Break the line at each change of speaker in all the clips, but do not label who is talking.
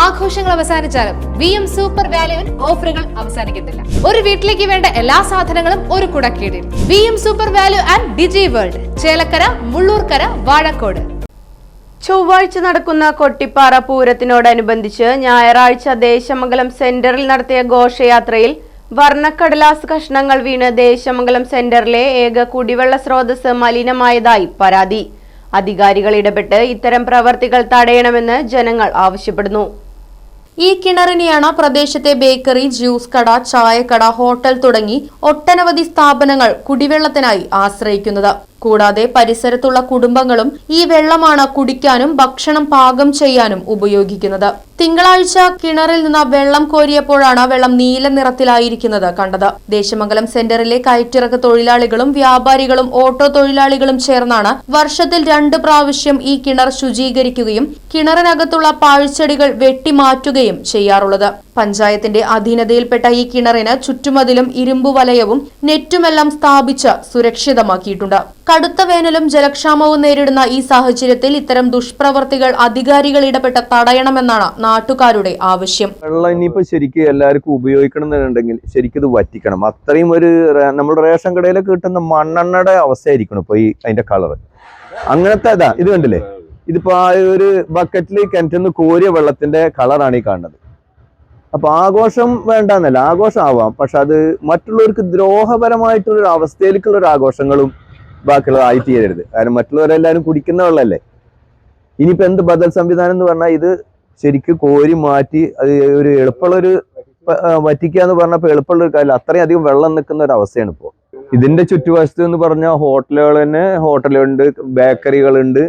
ആഘോഷങ്ങൾ അവസാനിച്ചാലും V M super വാല്യുവിൽ ഓഫറുകൾ അവസാനിക്കുന്നില്ല ഒരു വീട്ടിലേക്ക് വേണ്ട എല്ലാ സാധനങ്ങളും ഒരു കുടക്കീടിൽ. V M super value and Digi world Chelakkara Mullurkara Vazhakode.
ചൊവ്വാഴ്ച നടക്കുന്ന കൊട്ടിപ്പാറ പൂരത്തിനോടനുബന്ധിച്ച് ഞായറാഴ്ച ദേശമംഗലം സെന്ററിൽ നടത്തിയ ഘോഷയാത്രയിൽ വർണക്കടലാസ് കഷ്ണങ്ങൾ വീണ് ദേശമംഗലം സെന്ററിലെ ഏക കുടിവെള്ള സ്രോതസ് മലിനമായതായി പരാതി. അധികാരികൾ ഇടപെട്ട് ഇത്തരം പ്രവർത്തികൾ തടയണമെന്ന് ജനങ്ങൾ ആവശ്യപ്പെടുന്നു.
ഈ കിണറിനെയാണ് പ്രദേശത്തെ ബേക്കറി ജ്യൂസ് കട ചായക്കട ഹോട്ടൽ തുടങ്ങി ഒട്ടനവധി സ്ഥാപനങ്ങൾ കുടിവെള്ളത്തിനായി ആശ്രയിക്കുന്നത്. കൂടാതെ പരിസരത്തുള്ള കുടുംബങ്ങളും ഈ വെള്ളമാണ് കുടിക്കാനും ഭക്ഷണം പാകം ചെയ്യാനും ഉപയോഗിക്കുന്നത്. തിങ്കളാഴ്ച കിണറിൽ നിന്ന് വെള്ളം കോരിയപ്പോഴാണ് വെള്ളം നീല നിറത്തിലായിരിക്കുന്നത് കണ്ടത്. ദേശമംഗലം സെന്ററിലെ കയറ്റിറക്ക് തൊഴിലാളികളും വ്യാപാരികളും ഓട്ടോ തൊഴിലാളികളും ചേർന്നാണ് വർഷത്തിൽ രണ്ട് പ്രാവശ്യം ഈ കിണർ ശുചീകരിക്കുകയും കിണറിനകത്തുള്ള പാഴ്ചെടികൾ വെട്ടിമാറ്റുകയും ചെയ്യാറുള്ളത്. പഞ്ചായത്തിന്റെ അധീനതയിൽപ്പെട്ട ഈ കിണറിന് ചുറ്റുമതിലും ഇരുമ്പു വലയവും നെറ്റുമെല്ലാം സ്ഥാപിച്ച് സുരക്ഷിതമാക്കിയിട്ടുണ്ട്. കടുത്ത വേനലും ജലക്ഷാമവും നേരിടുന്ന ഈ സാഹചര്യത്തിൽ ഇത്തരം ദുഷ്പ്രവർത്തികൾ അധികാരികൾ ഇടപെട്ട് തടയണമെന്നാണ് നാട്ടുകാരുടെ ആവശ്യം.
വെള്ളം ഇനിയിപ്പോ ശരിക്കും എല്ലാവർക്കും ഉപയോഗിക്കണം എന്നുണ്ടെങ്കിൽ ശരിക്കും വറ്റിക്കണം. അത്രയും ഒരു നമ്മുടെ റേഷൻ കടയിൽ കിട്ടുന്ന മണ്ണെണ്ണയുടെ അവസ്ഥയായിരിക്കണം ഇപ്പൊ ഈ അതിന്റെ കളർ അങ്ങനത്തെ ഇതാ ഇത് കണ്ടില്ലേ? ഇതിപ്പോ ആ ഒരു ബക്കറ്റിൽ കിണറ്റിന്ന് കോരിയ വെള്ളത്തിന്റെ കളറാണ് ഈ കാണുന്നത്. അപ്പൊ ആഘോഷം വേണ്ടെന്നല്ല ആവാം പക്ഷെ അത് മറ്റുള്ളവർക്ക് ദ്രോഹപരമായിട്ടുള്ള ഒരു അവസ്ഥയിലേക്കുള്ള ഒരു ആഘോഷങ്ങളും ബാക്കിയുള്ളത് ആയി തീരരുത് കാരണം മറ്റുള്ളവരെല്ലാവരും കുടിക്കുന്ന വെള്ളമല്ലേ ഇനിയിപ്പോ എന്ത് ബദൽ സംവിധാനം എന്ന് പറഞ്ഞാൽ ഇത് ശരിക്കും കോരി മാറ്റി അത് ഒരു എളുപ്പമുള്ള ഒരു വറ്റിക്കുക എന്ന് പറഞ്ഞപ്പോ എളുപ്പമുള്ള ഒരു കാര്യം അത്രയും അധികം വെള്ളം നിൽക്കുന്ന ഒരു അവസ്ഥയാണ് ഇപ്പോൾ ഇതിന്റെ ചുറ്റുവശത്ത് എന്ന് പറഞ്ഞാൽ ഹോട്ടലുകൾ തന്നെ ഹോട്ടലുണ്ട് ബേക്കറികളുണ്ട്.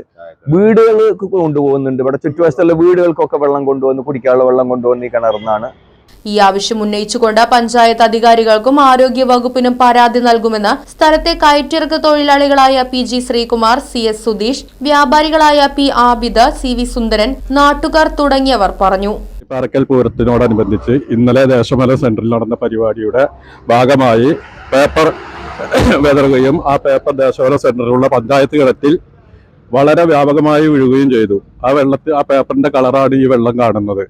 വീടുകൾ കൊണ്ടുപോകുന്നുണ്ട്. ഇവിടെ ചുറ്റുവശത്തുള്ള വീടുകൾക്കൊക്കെ വെള്ളം കൊണ്ടുവന്ന് കുടിക്കാനുള്ള വെള്ളം കൊണ്ടുവന്ന് ഈ കിണറുന്നാണ്.
ഈ ആവശ്യം ഉന്നയിച്ചുകൊണ്ട് പഞ്ചായത്ത് അധികാരികൾക്കും ആരോഗ്യ വകുപ്പിനും പരാതി നൽകുമെന്ന് സ്ഥലത്തെ കയറ്റിറക്ക തൊഴിലാളികളായ P G Sreekumar C S Sudheesh വ്യാപാരികളായ P Abida C V Sundaran നാട്ടുകാർ തുടങ്ങിയവർ പറഞ്ഞു.
പാറക്കൽ പൂരത്തിനോടനുബന്ധിച്ച് ഇന്നലെ ദേശമല സെന്ററിൽ നടന്ന പരിപാടിയുടെ ഭാഗമായി പേപ്പർ വിതറുകയും ആ പേപ്പർ ദേശമല സെന്ററിലുള്ള പഞ്ചായത്ത് കിണറ്റിൽ വളരെ വ്യാപകമായി വീഴുകയും ചെയ്തു. ആ വെള്ളത്തിൽ ആ പേപ്പറിന്റെ കളറാണ് ഈ വെള്ളം കാണുന്നത്.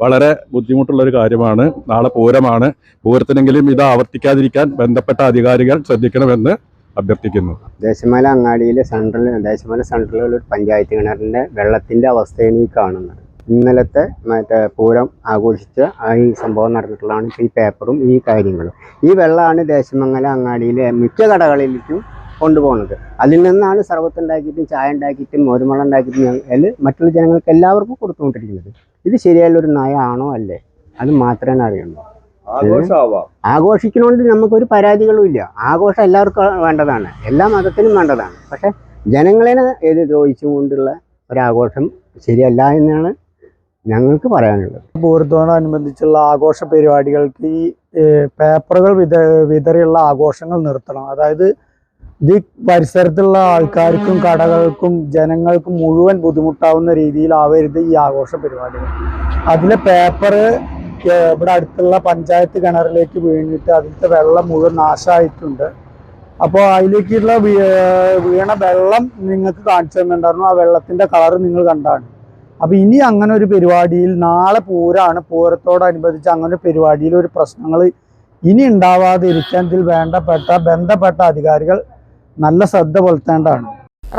വളരെ ബുദ്ധിമുട്ടുള്ള ഒരു കാര്യമാണ്. നാളെ പൂരമാണ്. പൂരത്തിനെങ്കിലും ഇത് ആവർത്തിക്കാതിരിക്കാൻ ബന്ധപ്പെട്ട അധികാരികൾ ശ്രദ്ധിക്കണമെന്ന് അഭ്യർത്ഥിക്കുന്നു.
ദേശമല അങ്ങാടിയിലെ സെൻട്രൽ ദേശമല സെൻട്രലിലുള്ള ഒരു പഞ്ചായത്ത് കിണറിന്റെ വെള്ളത്തിന്റെ അവസ്ഥയാണ് ഈ കാണുന്നത്. ഇന്നലത്തെ മറ്റേ പൂരം ആഘോഷിച്ച് ഈ സംഭവം നടന്നിട്ടുള്ളതാണ് ഈ പേപ്പറും ഈ കാര്യങ്ങളും. ഈ വെള്ളമാണ് ദേശമംഗല അങ്ങാടിയിലെ മിക്ക കടകളിലേക്കും കൊണ്ടുപോകുന്നത്. അതിൽ നിന്നാണ് സർവത്ത് ഉണ്ടാക്കിയിട്ടും ചായ ഉണ്ടാക്കിയിട്ടും മോരുമളം ഉണ്ടാക്കിയിട്ടും ഞങ്ങൾ മറ്റുള്ള ജനങ്ങൾക്ക് എല്ലാവർക്കും കൊടുത്തുകൊണ്ടിരിക്കുന്നത്. ഇത് ശരിയായുള്ള ഒരു നയമാണോ അല്ലേ? അത് മാത്രമേ അറിയുള്ളൂ. ആഘോഷിക്കണോണ്ട് നമുക്കൊരു പരാതികളും ഇല്ല. ആഘോഷം എല്ലാവർക്കും വേണ്ടതാണ്. എല്ലാ മതത്തിനും വേണ്ടതാണ്. പക്ഷെ ജനങ്ങളെ ഏത് ദ്രോഹിച്ചുകൊണ്ടുള്ള ഒരാഘോഷം ശരിയല്ല എന്നാണ് ഞങ്ങൾക്ക് പറയാനുള്ളത്.
പൂരത്തോടനുബന്ധിച്ചുള്ള ആഘോഷ പരിപാടികൾക്ക് ഈ പേപ്പറുകൾ വിത വിതറിയുള്ള ആഘോഷങ്ങൾ നിർത്തണം. അതായത് ഇത് പരിസരത്തുള്ള ആൾക്കാർക്കും കടകൾക്കും ജനങ്ങൾക്കും മുഴുവൻ ബുദ്ധിമുട്ടാവുന്ന രീതിയിലാവരുത് ഈ ആഘോഷ പരിപാടികൾ. അതിലെ പേപ്പർ ഇവിടെ അടുത്തുള്ള പഞ്ചായത്ത് കിണറിലേക്ക് വീണിട്ട് അതിലത്തെ വെള്ളം മുഴുവൻ നാശമായിട്ടുണ്ട്. അപ്പോൾ അതിലേക്കുള്ള വീണ വെള്ളം നിങ്ങൾക്ക് കാണിച്ചു തന്നിട്ടുണ്ടായിരുന്നു. ആ വെള്ളത്തിന്റെ കളർ നിങ്ങൾ കണ്ടാണ്. അപ്പോൾ ഇനി അങ്ങനെ ഒരു പരിപാടിയിൽ നാളെ പൂരാണ്. പൂരത്തോടനുബന്ധിച്ച് അങ്ങനെ ഒരു പരിപാടിയിൽ ഒരു പ്രശ്നങ്ങൾ ഇനി ഉണ്ടാവാതിരിക്കാൻ ഇതിൽ വേണ്ടപ്പെട്ട ബന്ധപ്പെട്ട അധികാരികൾ നല്ല ശ്രദ്ധ പുലർത്തേണ്ടതാണ്.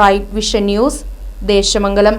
Right vision news Desamangalam.